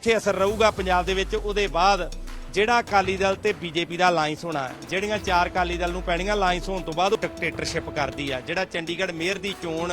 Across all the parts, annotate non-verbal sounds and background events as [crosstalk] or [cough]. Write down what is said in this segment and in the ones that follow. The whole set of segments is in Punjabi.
ਇੱਥੇ ਅਸਰ ਰਹੂਗਾ ਪੰਜਾਬ ਦੇ ਵਿੱਚ। ਉਹਦੇ ਬਾਅਦ ਜਿਹੜਾ ਅਕਾਲੀ ਦਲ ਤੇ ਬੀਜੇਪੀ ਦਾ ਅਲਾਈਅੰਸ ਹੋਣਾ ਜਿਹੜੀਆਂ ਚਾਰ ਅਕਾਲੀ ਦਲ ਨੂੰ ਪੈਣੀਆਂ ਅਲਾਈਅੰਸ ਹੋਣ ਤੋਂ ਬਾਅਦ ਉਹ ਡਿਕਟੇਟਰਸ਼ਿਪ ਕਰਦੀ ਆ। ਜਿਹੜਾ ਚੰਡੀਗੜ੍ਹ ਮੇਅਰ ਦੀ ਚੋਣ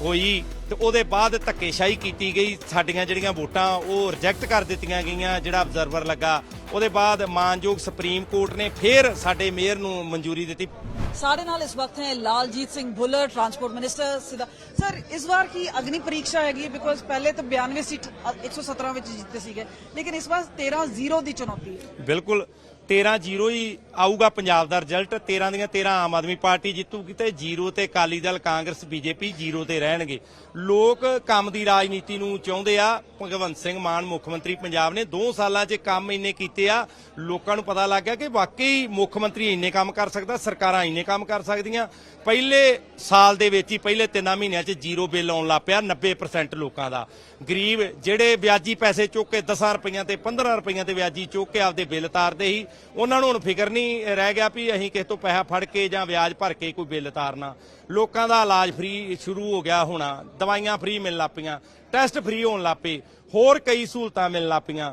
ਹੋਈ ਤੇ ਉਹਦੇ ਬਾਅਦ ਧੱਕੇਸ਼ਾਹੀ ਕੀਤੀ ਗਈ। ਸਾਡੀਆਂ ਜਿਹੜੀਆਂ ਵੋਟਾਂ, ਉਹ ਰਿਜੈਕਟ ਕਰ ਦਿੱਤੀਆਂ ਗਈਆਂ, ਜਿਹੜਾ ਆਬਜ਼ਰਵਰ ਲੱਗਾ। ਉਹਦੇ ਬਾਅਦ ਮਾਨਯੋਗ ਸੁਪਰੀਮ ਕੋਰਟ ਨੇ ਫੇਰ ਸਾਡੇ ਮੇਅਰ ਨੂੰ ਮਨਜ਼ੂਰੀ ਦਿੱਤੀ। ਸਾਡੇ ਨਾਲ ਇਸ ਵਕਤ ਹੈ ਲਾਲਜੀਤ ਸਿੰਘ ਭੁੱਲਰ ਟਰਾਂਸਪੋਰਟ ਮਿਨਿਸਟਰ ਸਿੱਧਾ ਸਰ ਇਸ ਵਾਰ ਕੀ ਅਗਨੀ ਪ੍ਰੀਖਿਆ ਹੈਗੀ ਬਿਕੋਜ਼ ਪਹਿਲੇ ਤਾਂ 92 ਸੀਟ ਅ, 117 ਵਿੱਚ ਜਿੱਤੇ ਸੀਗੇ। ਲੇਕਿਨ ਇਸ ਵਾਰ 13 ਜ਼ੀਰੋ ਦੀ ਚੁਣੌਤੀ ਹੈ। ਬਿਲਕੁਲ 13-0 ਹੀ ਆਊਗਾ ਪੰਜਾਬ ਦਾ ਰਿਜ਼ਲਟ। 13 ਦੀਆਂ 13 ਆਮ ਆਦਮੀ ਪਾਰਟੀ ਜਿੱਤੂਗੀ ਤੇ 0 ਤੇ ਅਕਾਲੀ ਦਲ, ਕਾਂਗਰਸ, ਬੀਜੇਪੀ 0 ਤੇ ਰਹਿਣਗੇ। ਲੋਕ ਕੰਮ ਦੀ ਰਾਜਨੀਤੀ ਨੂੰ ਚਾਹੁੰਦੇ ਆ। ਭਗਵੰਤ ਸਿੰਘ ਮਾਨ, ਮੁੱਖ ਮੰਤਰੀ ਪੰਜਾਬ ਨੇ 2 ਸਾਲਾਂ 'ਚ ਕੰਮ ਇੰਨੇ ਕੀਤੇ ਆ। ਲੋਕਾਂ ਨੂੰ ਪਤਾ ਲੱਗ ਗਿਆ ਕਿ ਵਾਕਈ ਮੁੱਖ ਮੰਤਰੀ ਇੰਨੇ ਕੰਮ ਕਰ ਸਕਦਾ, ਸਰਕਾਰਾਂ ਇੰਨੇ ਕੰਮ ਕਰ ਸਕਦੀਆਂ। ਪਹਿਲੇ ਸਾਲ ਦੇ ਵਿੱਚ ਹੀ ਪਹਿਲੇ 3 ਮਹੀਨਿਆਂ 'ਚ ਜ਼ੀਰੋ ਬਿੱਲ ਆਉਣ ਲੱਗ ਪਿਆ 90% ਲੋਕਾਂ ਦਾ। ਗਰੀਬ ਜਿਹੜੇ ਵਿਆਜੀ ਪੈਸੇ ਚੁੱਕ ਕੇ 10 ਰੁਪਈਆਂ ਤੇ 15 ਰੁਪਈਆਂ ਤੇ ਵਿਆਜੀ ਚੁੱਕ ਕੇ ਆਪਦੇ ਬਿੱਲ ਤਾਰਦੇ ਸੀ, ਉਹਨਾਂ ਨੂੰ ਹੁਣ ਫਿਕਰ ਨਹੀਂ ਰਹਿ ਗਿਆ ਵੀ ਅਸੀਂ ਕਿਸੇ ਤੋਂ ਪੈਸਾ ਫੜ ਕੇ ਜਾਂ ਵਿਆਜ ਭਰ ਕੇ ਕੋਈ ਬਿੱਲ ਤਾਰਨਾ। ਲੋਕਾਂ ਦਾ ਇਲਾਜ ਫ੍ਰੀ ਸ਼ੁਰੂ ਹੋ ਗਿਆ ਹੋਣਾ। ਦਵਾਈਆਂ ਫ੍ਰੀ ਮਿਲਣ ਲੱਗ ਪਈਆਂ। ਟੈਸਟ ਫ੍ਰੀ ਹੋਣ ਲੱਗ ਪਏ। ਹੋਰ ਕਈ ਸਹੂਲਤਾਂ ਮਿਲਣ ਲੱਗ ਪਈਆਂ।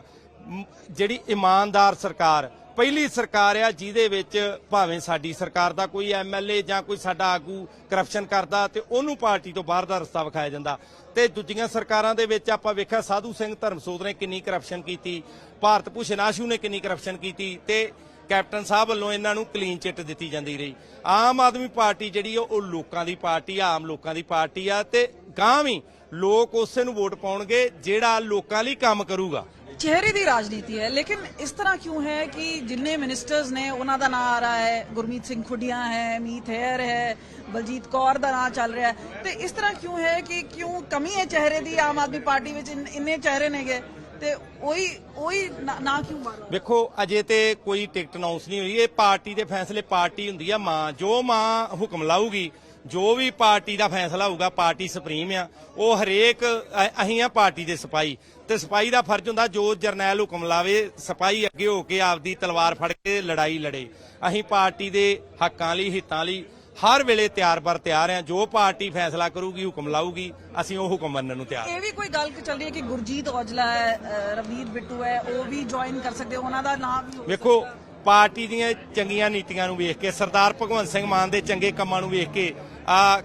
ਜਿਹੜੀ ਇਮਾਨਦਾਰ ਸਰਕਾਰ, ਪਹਿਲੀ ਸਰਕਾਰ ਆ ਜਿਹਦੇ ਵਿੱਚ ਭਾਵੇਂ ਸਾਡੀ ਸਰਕਾਰ ਦਾ ਕੋਈ ਐਮਐਲਏ ਜਾਂ ਕੋਈ ਸਾਡਾ ਆਗੂ ਕਰਪਸ਼ਨ ਕਰਦਾ ਤੇ ਉਹਨੂੰ ਪਾਰਟੀ ਤੋਂ ਬਾਹਰ ਦਾ ਰਸਤਾ ਵਿਖਾਇਆ ਜਾਂਦਾ। ਤੇ ਦੂਜੀਆਂ ਸਰਕਾਰਾਂ ਦੇ ਵਿੱਚ ਆਪਾਂ ਵੇਖਿਆ ਸਾਧੂ ਸਿੰਘ ਧਰਮਸੋਤ ਨੇ ਕਿੰਨੀ ਕਰਪਸ਼ਨ ਕੀਤੀ। ਭਾਰਤ ਭੂਸ਼ਣ ਆਸ਼ੂ ਨੇ ਕਿੰਨੀ ਕਰਪਸ਼ਨ ਕੀਤੀ। ਤੇ ਕੈਪਟਨ ਸਾਹਿਬ ਵੱਲੋਂ ਇਹਨਾਂ ਨੂੰ ਕਲੀਨ ਚਿੱਟ ਦਿੱਤੀ ਜਾਂਦੀ ਰਹੀ। ਆਮ ਆਦਮੀ ਪਾਰਟੀ ਜਿਹੜੀ ਆ, ਉਹ ਲੋਕਾਂ ਦੀ ਪਾਰਟੀ ਆ ਆਮ ਲੋਕਾਂ ਦੀ ਪਾਰਟੀ ਆ ਤੇ ਗਾਂ ਵੀ ਲੋਕ ਉਸੇ ਨੂੰ ਵੋਟ ਪਾਉਣਗੇ ਜਿਹੜਾ ਲੋਕਾਂ ਲਈ ਕੰਮ ਕਰੂਗਾ। ਚਿਹਰੇ ਦੀ ਰਾਜਨੀਤੀ ਹੈ ਲੇਕਿਨ ਇਸ ਤਰ੍ਹਾਂ ਕਿਉਂ ਹੈ ਕਿ ਜਿੰਨੇ ਮਿਨਿਸਟਰਸ ਨੇ ਉਹਨਾਂ ਦਾ ਨਾਂ ਆ ਰਿਹਾ ਹੈ ਗੁਰਮੀਤ ਸਿੰਘ ਖੁੱਡੀਆਂ ਹੈ ਮੀਤ ਹੈਰ ਹੈ ਬਲਜੀਤ ਕੌਰ ਦਾ ਨਾਂ ਚੱਲ ਰਿਹਾ ਹੈ ਤੇ ਇਸ ਤਰ੍ਹਾਂ ਕਿਉਂ ਹੈ ਕਿ ਕਿਉਂ ਕਮੀ ਹੈ ਚਿਹਰੇ ਦੀ ਆਮ ਆਦਮੀ ਪਾਰਟੀ ਵਿੱਚ ਇੰਨੇ ਚਿਹਰੇ ਨੇਗੇ? ਤੇ ਉਹੀ ਉਹੀ ਨਾ- ਕਿਉਂ ਮਾਰ? ਵੇਖੋ, ਅਜੇ ਤੇ ਕੋਈ ਟਿਕਟ ਅਨਾਉਂਸ ਨਹੀਂ ਹੋਈ। ਇਹ ਪਾਰਟੀ ਦੇ ਫੈਸਲੇ, ਪਾਰਟੀ ਹੁੰਦੀ ਆ ਮਾਂ। ਜੋ ਮਾਂ ਹੁਕਮ ਲਾਊਗੀ, ਜੋ ਵੀ ਪਾਰਟੀ ਦਾ ਫੈਸਲਾ ਹੋਊਗਾ, ਪਾਰਟੀ ਸੁਪਰੀਮ ਆ, ਉਹ ਹਰੇਕ ਅਸੀਂ ਆ ਪਾਰਟੀ ਦੇ ਸਿਪਾਹੀ। ਤੇ ਸਿਪਾਹੀ ਦਾ ਫਰਜ਼ ਹੁੰਦਾ, ਜੋ ਜਰਨੈਲ ਹੁਕਮ ਲਾਵੇ, ਸਿਪਾਹੀ ਅੱਗੇ ਹੋ ਕੇ ਆਪਦੀ ਤਲਵਾਰ ਫੜ ਕੇ ਲੜਾਈ ਲੜੇ। ਅਸੀਂ ਪਾਰਟੀ ਦੇ ਹੱਕਾਂ ਲਈ, ਹਿੱਤਾਂ ਲਈ ਹਰ ਵੇਲੇ ਤਿਆਰ ਬਰ ਤਿਆਰ ਆ ਜੋ ਪਾਰਟੀ ਫੈਸਲਾ ਕਰੂਗੀ ਹੁਕਮ ਲਾਊਗੀ ਅਸੀਂ ਉਹ ਹੁਕਮ ਮੰਨਣ ਨੂੰ ਤਿਆਰ ਇਹ ਵੀ ਕੋਈ ਗੱਲ ਚੱਲ ਰਹੀ ਹੈ ਕਿ ਗੁਰਜੀਤ ਔਜਲਾ ਹੈ ਰਵਨੀਤ ਬਿੱਟੂ ਹੈ ਉਹ ਵੀ ਜੁਆਇਨ ਕਰ ਸਕਦੇ ਉਹਨਾਂ ਦਾ ਨਾਮ ਵੀ ਵੇਖੋ ਪਾਰਟੀ ਦੀਆਂ ਚੰਗੀਆਂ ਨੀਤੀਆਂ ਨੂੰ ਵੇਖ ਕੇ ਸਰਦਾਰ ਭਗਵੰਤ ਸਿੰਘ ਮਾਨ ਦੇ ਚੰਗੇ ਕੰਮਾਂ ਨੂੰ ਵੇਖ ਕੇ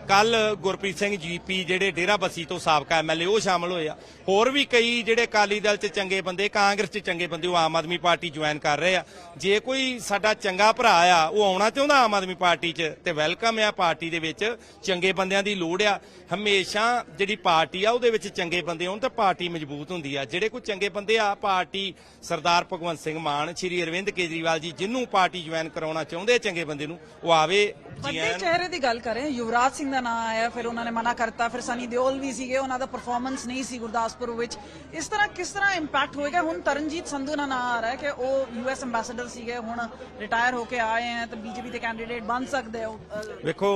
ਕੱਲ ਗੁਰਪ੍ਰੀਤ ਸਿੰਘ ਜੀਪੀ ਜਿਹੜੇ ਡੇਰਾ ਬੱਸੀ ਤੋਂ ਸਾਬਕਾ ਐਮਐਲਏ ਉਹ ਸ਼ਾਮਲ ਹੋਏ ਆ। ਹੋਰ ਵੀ ਕਈ ਜਿਹੜੇ ਅਕਾਲੀ ਦਲ 'ਚ ਚੰਗੇ ਬੰਦੇ ਕਾਂਗਰਸ 'ਚ ਚੰਗੇ ਬੰਦੇ ਉਹ ਆਮ ਆਦਮੀ ਪਾਰਟੀ ਜੁਆਇਨ ਕਰ ਰਹੇ ਆ। ਜੇ ਕੋਈ ਸਾਡਾ ਚੰਗਾ ਭਰਾ ਆ ਉਹ ਆਉਣਾ ਚਾਹੁੰਦਾ ਆਮ ਆਦਮੀ ਪਾਰਟੀ 'ਚ ਤੇ ਵੈਲਕਮ ਆ ਪਾਰਟੀ ਦੇ ਵਿੱਚ ਚੰਗੇ ਬੰਦਿਆਂ ਦੀ ਲੋੜ ਆ। ਹਮੇਸ਼ਾ ਜਿਹੜੀ ਪਾਰਟੀ ਆ ਉਹਦੇ ਵਿੱਚ ਚੰਗੇ ਬੰਦੇ ਹੋਣ ਤਾਂ ਪਾਰਟੀ ਮਜ਼ਬੂਤ ਹੁੰਦੀ ਆ। ਜਿਹੜੇ ਕੋਈ ਚੰਗੇ ਬੰਦੇ ਆ ਪਾਰਟੀ ਸਰਦਾਰ ਭਗਵੰਤ ਸਿੰਘ ਮਾਨ ਸ਼੍ਰੀ ਅਰਵਿੰਦ ਕੇਜਰੀਵਾਲ ਜੀ ਜਿਹਨੂੰ ਪਾਰਟੀ ਜੁਆਇਨ ਕਰਾਉਣਾ ਚਾਹੁੰਦੇ ਚੰਗੇ ਬੰਦੇ ਨੂੰ ਉਹ ਆਵੇ ਜੀ। ਚਿਹਰੇ ਦੀ ਗੱਲ ਕरें ਯੁਵਰਾਜ ਸਿੰਘ ਦਾ ਨਾਮ ਆਇਆ ਫਿਰ ਉਹਨਾਂ ਨੇ ਮਨਾ ਕਰਤਾ ਫਿਰ ਸਨੀ ਦਿਓਲ ਵੀ ਸੀਗੇ ਉਹਨਾਂ ਦਾ ਪਰਫਾਰਮੈਂਸ ਨਹੀਂ ਸੀ ਗੁਰਦਾਸਪੁਰ ਵਿੱਚ। ਇਸ ਤਰ੍ਹਾਂ ਕਿਸ ਤਰ੍ਹਾਂ ਇੰਪੈਕਟ ਹੋਏਗਾ? ਹੁਣ ਤਰਨਜੀਤ ਸੰਧੂ ਦਾ ਨਾਮ ਆ ਰਿਹਾ ਕਿ ਉਹ ਯੂਐਸ ਐਮਬੈਸਡਰ ਸੀਗੇ ਹੁਣ ਰਿਟਾਇਰ ਹੋ ਕੇ ਆਏ ਹੈ ਤਾਂ ਬੀਜੇਪੀ ਦੇ ਕੈਂਡੀਡੇਟ ਬਣ ਸਕਦੇ ਹੋ ਅਹ, ਵੇਖੋ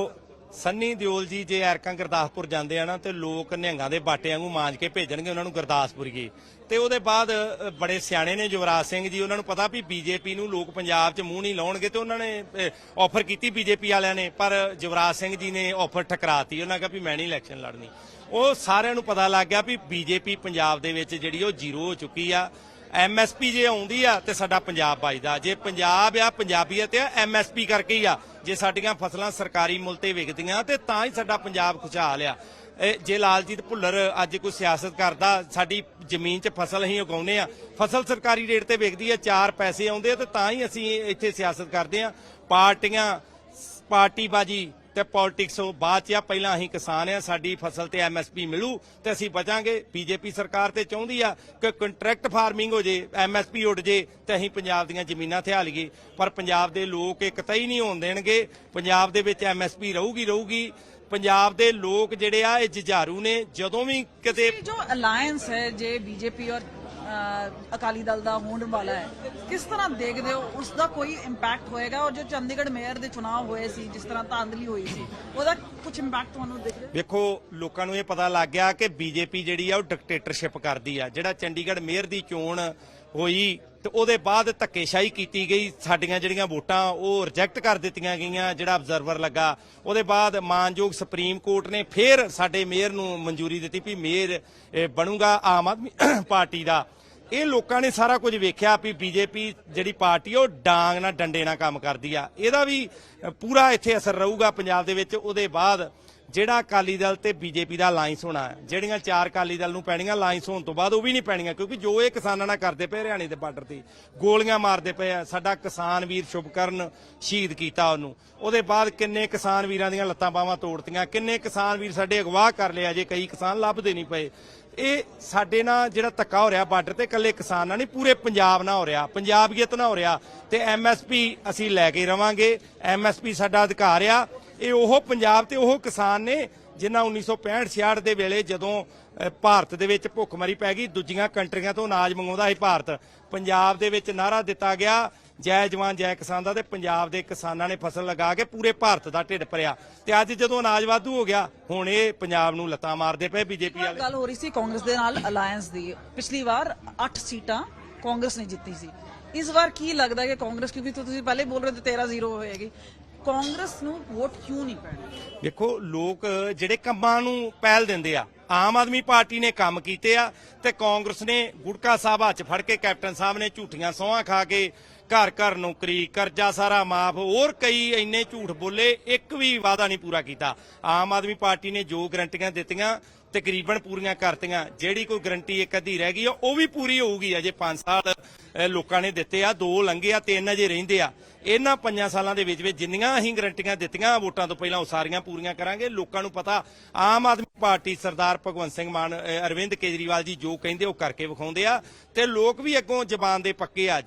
ਸੰਨੀ ਦਿਓਲ ਜੀ ਜੇ ਐਰਕਾਂ ਗੁਰਦਾਸਪੁਰ ਜਾਂਦੇ ਆ ਨਾ ਤੇ ਲੋਕ ਨਿਹੰਗਾਂ ਦੇ ਬਾਟੇ ਵਾਂਗੂ ਮਾਂਜ ਕੇ ਭੇਜਣਗੇ ਉਹਨਾਂ ਨੂੰ ਗੁਰਦਾਸਪੁਰੀਏ ਤੇ ਉਹਦੇ ਬਾਅਦ ਬੜੇ ਸਿਆਣੇ ਨੇ ਯੁਵਰਾਜ ਸਿੰਘ ਜੀ, ਉਹਨਾਂ ਨੂੰ ਪਤਾ ਵੀ ਬੀਜੇਪੀ ਨੂੰ ਲੋਕ ਪੰਜਾਬ 'ਚ ਮੂੰਹ ਨਹੀਂ ਲਾਉਣਗੇ ਤੇ ਉਹਨਾਂ ਨੇ ਆਫਰ ਕੀਤੀ ਬੀਜੇਪੀ ਵਾਲਿਆਂ ਨੇ, ਪਰ ਯੁਵਰਾਜ ਸਿੰਘ ਜੀ ਨੇ ਆਫਰ ਠਕਰਾਤੀ। ਉਹਨਾਂ ਕਿਹਾ ਵੀ ਮੈਂ ਨਹੀਂ ਇਲੈਕਸ਼ਨ ਲੜਨੀ। ਉਹ ਸਾਰਿਆਂ ਨੂੰ ਪਤਾ ਲੱਗ ਗਿਆ ਵੀ ਬੀਜੇਪੀ ਪੰਜਾਬ ਦੇ ਵਿੱਚ ਜਿਹੜੀ ਉਹ ਜ਼ੀਰੋ ਹੋ ਚੁੱਕੀ ਆ। ਐਮਐਸਪੀ ਜੇ ਆਉਂਦੀ ਆ ਤੇ ਸਾਡਾ ਪੰਜਾਬ ਵੱਜਦਾ। ਜੇ ਪੰਜਾਬ ਆ, ਪੰਜਾਬੀਅਤ ਆ ਐਮਐਸਪੀ ਕਰਕੇ ਹੀ ਆ। ਜੇ ਸਾਡੀਆਂ ਫਸਲਾਂ ਸਰਕਾਰੀ ਮੁੱਲ ਤੇ ਵਿਕਦੀਆਂ ਤੇ ਤਾਂ ਹੀ ਸਾਡਾ ਪੰਜਾਬ ਖੁਸ਼ਹਾਲ ਆ। ਜੇ ਲਾਲਜੀਤ ਭੁੱਲਰ ਅੱਜ ਕੋਈ ਸਿਆਸਤ ਕਰਦਾ, ਸਾਡੀ ਜ਼ਮੀਨ 'ਚ ਫਸਲ ਅਸੀਂ ਉਗਾਉਂਦੇ ਆ, ਫਸਲ ਸਰਕਾਰੀ ਰੇਟ ਤੇ ਵਿਕਦੀ ਆ, ਚਾਰ ਪੈਸੇ ਆਉਂਦੇ ਆ ਤੇ ਤਾਂ ਹੀ ਅਸੀਂ ਇੱਥੇ ਸਿਆਸਤ ਕਰਦੇ ਆ। ਪਾਰਟੀਆਂ, ਪਾਰਟੀਬਾਜੀ ਤੇ ਪੋਲਿਟਿਕਸ ਉਹ ਬਾਅਦ ਚ ਆ, ਪਹਿਲਾਂ ਅਸੀਂ ਕਿਸਾਨ ਆ, ਸਾਡੀ ਫਸਲ ਤੇ ਐਮਐਸਪੀ ਮਿਲੂ ਤੇ ਅਸੀਂ ਬਚਾਂਗੇ। ਬੀਜੇਪੀ ਸਰਕਾਰ ਤੇ ਚਾਹੁੰਦੀ ਆ ਕਿ ਕੰਟਰੈਕਟ ਫਾਰਮਿੰਗ ਹੋ ਜੇ ਐਮਐਸਪੀ ਉੱਡ ਜੇ ਤੇ ਅਸੀਂ ਪੰਜਾਬ ਦੀਆਂ ਜ਼ਮੀਨਾਂ ਤੇ ਲਈਏ ਪਰ ਪੰਜਾਬ ਦੇ ਲੋਕ ਇੱਕ ਹੀ ਨਹੀਂ ਹੋਣ ਦੇਣਗੇ। ਪੰਜਾਬ ਦੇ ਵਿੱਚ ਐਮਐਸਪੀ ਰਹੂਗੀ ਰਹੂਗੀ। ਪੰਜਾਬ ਦੇ ਲੋਕ ਜਿਹੜੇ ਆ, ਇਹ ਜੁਝਾਰੂ ਨੇ। ਜਦੋਂ ਵੀ ਕਿਤੇ ਇਹ ਜੋ ਅਲਾਈਅੰਸ ਹੈ, ਜੇ ਬੀਜੇਪੀ ਔਰ ਅਕਾਲੀ ਦਲ ਦਾ ਹੋਣ ਵਾਲਾ ਹੈ। ਕਿਸ ਤਰ੍ਹਾਂ ਦੇਖਦੇ ਹੋ? ਉਸ ਦਾ ਕੋਈ ਇੰਪੈਕਟ ਹੋਏਗਾ? ਔਰ ਜੋ ਚੰਡੀਗੜ੍ਹ ਮੇਅਰ ਦੇ ਚੁਣਾਵ ਹੋਏ ਸੀ, ਜਿਸ ਤਰ੍ਹਾਂ ਧਾਂਦਲੀ ਹੋਈ ਸੀ, ਉਹਦਾ ਕੁਝ ਇੰਪੈਕਟ ਤੁਹਾਨੂੰ ਦਿਖ ਰਿਹਾ? ਵੇਖੋ, ਲੋਕਾਂ ਨੂੰ ਇਹ ਪਤਾ ਲੱਗ ਗਿਆ ਕਿ ਬੀਜੇਪੀ ਜਿਹੜੀ ਆ, ਉਹ ਡਿਕਟੇਟਰਸ਼ਿਪ ਕਰਦੀ ਆ। ਜਿਹੜਾ ਚੰਡੀਗੜ੍ਹ ਮੇਅਰ ਦੀ ਚੋਣ ਹੋਈ ਤੇ ਉਹਦੇ ਬਾਅਦ ਧੱਕੇਸ਼ਾਹੀ ਕੀਤੀ ਗਈ। ਸਾਡੀਆਂ ਜਿਹੜੀਆਂ ਵੋਟਾਂ ਉਹ ਰਿਜੈਕਟ ਕਰ ਦਿੱਤੀਆਂ ਗਈਆਂ ਜਿਹੜਾ ਅਬਜ਼ਰਵਰ ਲੱਗਾ। ਉਹਦੇ ਬਾਅਦ ਮਾਨਯੋਗ ਸੁਪਰੀਮ ਕੋਰਟ ਨੇ ਫੇਰ ਸਾਡੇ ਮੇਅਰ ਨੂੰ ਮਨਜ਼ੂਰੀ ਦਿੱਤੀ ਵੀ ਮੇਅਰ ਬਣੂਗਾ ਆਮ ਆਦਮੀ [coughs] ਪਾਰਟੀ ਦਾ। ਇਹ ਲੋਕਾਂ ਨੇ ਸਾਰਾ ਕੁਝ ਵੇਖਿਆ ਵੀ ਬੀਜੇਪੀ ਜਿਹੜੀ ਪਾਰਟੀ ਆ, ਉਹ ਡਾਂਗ ਨਾਲ ਡੰਡੇ ਨਾਲ ਕੰਮ ਕਰਦੀ ਆ। ਇਹਦਾ ਵੀ ਪੂਰਾ ਇੱਥੇ ਅਸਰ ਰਹੂਗਾ ਪੰਜਾਬ ਦੇ ਵਿੱਚ। ਉਹਦੇ ਬਾਅਦ ਜਿਹੜਾ ਅਕਾਲੀ ਦਲ ਤੇ ਬੀਜੇਪੀ ਦਾ ਅਲਾਈਅੰਸ ਹੋਣਾ ਜਿਹੜੀਆਂ ਚਾਰ ਅਕਾਲੀ ਦਲ ਨੂੰ ਪੈਣੀਆਂ ਅਲਾਈਅੰਸ ਹੋਣ ਤੋਂ ਬਾਅਦ ਉਹ ਵੀ ਨਹੀਂ ਪੈਣੀਆਂ, ਕਿਉਂਕਿ ਜੋ ਇਹ ਕਿਸਾਨਾਂ ਨਾਲ ਕਰਦੇ ਪਏ ਹਰਿਆਣੇ ਦੇ ਬਾਰਡਰ ਤੇ, ਗੋਲੀਆਂ ਮਾਰਦੇ ਪਏ ਆ, ਸਾਡਾ ਕਿਸਾਨ ਵੀਰ ਸ਼ੁਭਕਰਨ ਸ਼ਹੀਦ ਕੀਤਾ ਉਹਨੂੰ। ਉਹਦੇ ਬਾਅਦ ਕਿੰਨੇ ਕਿਸਾਨ ਵੀਰਾਂ ਦੀਆਂ ਲੱਤਾਂ ਬਾਹਾਂ ਤੋੜਤੀਆਂ, ਕਿੰਨੇ ਕਿਸਾਨ ਵੀਰ ਸਾਡੇ ਅਗਵਾ ਕਰ ਲਿਆ ਜੇ ਕਈ ਕਿਸਾਨ ਲੱਭਦੇ ਨਹੀਂ ਪਏ। ਇਹ ਸਾਡੇ ਨਾਲ ਜਿਹੜਾ ਧੱਕਾ ਹੋ ਰਿਹਾ ਬਾਰਡਰ ਤੇ, ਇਕੱਲੇ ਕਿਸਾਨ ਨਾਲ ਨਹੀਂ, ਪੂਰੇ ਪੰਜਾਬ ਨਾਲ ਹੋ ਰਿਹਾ, ਪੰਜਾਬੀਅਤ ਨਾਲ ਹੋ ਰਿਹਾ। ਤੇ ਐਮਐਸਪੀ ਅਸੀਂ ਲੈ ਕੇ ਰਵਾਂਗੇ ਐਮਐਸਪੀ ਸਾਡਾ ਅਧਿਕਾਰ ਆ ਇਹ ਉਹ ਪੰਜਾਬ ਤੇ ਉਹ ਕਿਸਾਨ ਨੇ ਜਿਨ੍ਹਾਂ 1965-66 ਦੇ ਵੇਲੇ ਜਦੋਂ ਭਾਰਤ ਦੇ ਵਿੱਚ ਭੁੱਖਮਰੀ ਪੈ ਗਈ ਦੂਜੀਆਂ ਕੰਟਰੀਆਂ ਤੋਂ ਅਨਾਜ ਮੰਗਾਉਂਦਾ ਸੀ ਭਾਰਤ। ਪੰਜਾਬ ਦੇ ਵਿੱਚ ਨਾਰਾ ਦਿੱਤਾ ਗਿਆ ਜੈ ਜਵਾਨ ਜੈ ਕਿਸਾਨ ਦਾ ਤੇ ਪੰਜਾਬ ਦੇ ਕਿਸਾਨਾਂ ਨੇ ਫਸਲ ਲਗਾ ਕੇ ਪੂਰੇ ਭਾਰਤ ਦਾ ਢਿੱਡ ਭਰਿਆ। ਤੇ ਅੱਜ ਜਦੋਂ ਅਨਾਜ ਵਾਧੂ ਹੋ ਗਿਆ ਹੁਣ ਇਹ ਪੰਜਾਬ ਨੂੰ ਲੱਤਾਂ ਮਾਰਦੇ ਪਏ ਬੀਜੇਪੀ ਵਾਲੇ। ਗੱਲ ਹੋ ਰਹੀ ਸੀ ਕਾਂਗਰਸ ਦੇ ਨਾਲ ਅਲਾਈਅੰਸ ਦੀ। ਪਿਛਲੀ ਵਾਰ 8 ਸੀਟਾਂ ਕਾਂਗਰਸ ਨੇ ਜਿੱਤੀ ਸੀ। ਇਸ ਵਾਰ ਕੀ ਲੱਗਦਾ ਹੈ ਕਿ ਕਾਂਗਰਸ ਕਿਉਂਕਿ ਤੁਸੀਂ ਪਹਿਲੇ ਬੋਲ ਰਹੇ ਤੇ 13-0 ਹੋਏਗੀ। ਕਾਂਗਰਸ ਨੂੰ ਵੋਟ ਕਿਉਂ ਨਹੀਂ ਪੈਣਾ? ਵੇਖੋ ਲੋਕ ਜਿਹੜੇ ਕੰਮਾਂ ਨੂੰ ਪਹਿਲ ਦਿੰਦੇ ਆ, ਆਮ ਆਦਮੀ ਪਾਰਟੀ ਨੇ ਕੰਮ ਕੀਤੇ ਆ ਤੇ ਕਾਂਗਰਸ ਨੇ ਗੁਟਕਾ ਸਾਹਿਬ ਹੱਥ ਫੜ ਕੇ ਕੈਪਟਨ ਸਾਹਿਬ ਨੇ ਝੂਠੀਆਂ ਸੌਹਾਂ ਖਾ ਕੇ ਘਰ ਘਰ ਨੌਕਰੀ, ਕਰਜ਼ਾ ਸਾਰਾ ਮਾਫ, ਹੋਰ ਕਈ ਇੰਨੇ ਝੂਠ ਬੋਲੇ, ਇੱਕ ਵੀ ਵਾਅਦਾ ਨਹੀਂ ਪੂਰਾ ਕੀਤਾ। ਆਮ ਆਦਮੀ ਪਾਰਟੀ ਨੇ ਜੋ ਗਰੰਟੀਆਂ ਦਿੱਤੀਆਂ ਤਕਰੀਬਨ ਪੂਰੀਆਂ ਕਰਤੀਆਂ। ਜਿਹੜੀ ਕੋਈ ਗਰੰਟੀ ਇੱਕ ਅੱਧੀ ਰਹਿ ਗਈ ਆ, ਉਹ ਵੀ ਪੂਰੀ ਹੋਊਗੀ ਅਜੇ 5 ਸਾਲ ਲੋਕਾਂ ਨੇ ਦਿੱਤੇ ਆ। ਦੋ ਲੰਘੇ ਆ ਤਿੰਨ ਅਜੇ ਰਹਿੰਦੇ ਆ। ਇਹਨਾਂ ਪੰਜਾਂ ਸਾਲਾਂ ਦੇ ਵਿੱਚ ਵਿੱਚ ਜਿੰਨੀਆਂ ਅਸੀਂ ਗਰੰਟੀਆਂ ਦਿੱਤੀਆਂ, ਵੋਟਾਂ ਤੋਂ ਪਹਿਲਾਂ ਉਹ ਸਾਰੀਆਂ ਪੂਰੀਆਂ ਕਰਾਂਗੇ। ਲੋਕਾਂ ਨੂੰ ਪਤਾ, ਆਮ ਆਦਮੀ ਪਾਰਟੀ ਸਰਦਾਰ ਭਗਵੰਤ ਸਿੰਘ ਮਾਨ ਅਰਵਿੰਦ ਕੇਜਰੀਵਾਲ ਜੀ ਜੋ ਕਹਿੰਦੇ ਉਹ ਕਰਕੇ ਵਿਖਾਉਂਦੇ ਆ। ਤੇ ਲੋਕ ਵੀ ਅੱਗੋਂ ਜ਼ਬਾਨ ਦੇ ਪੱਕੇ ਆ।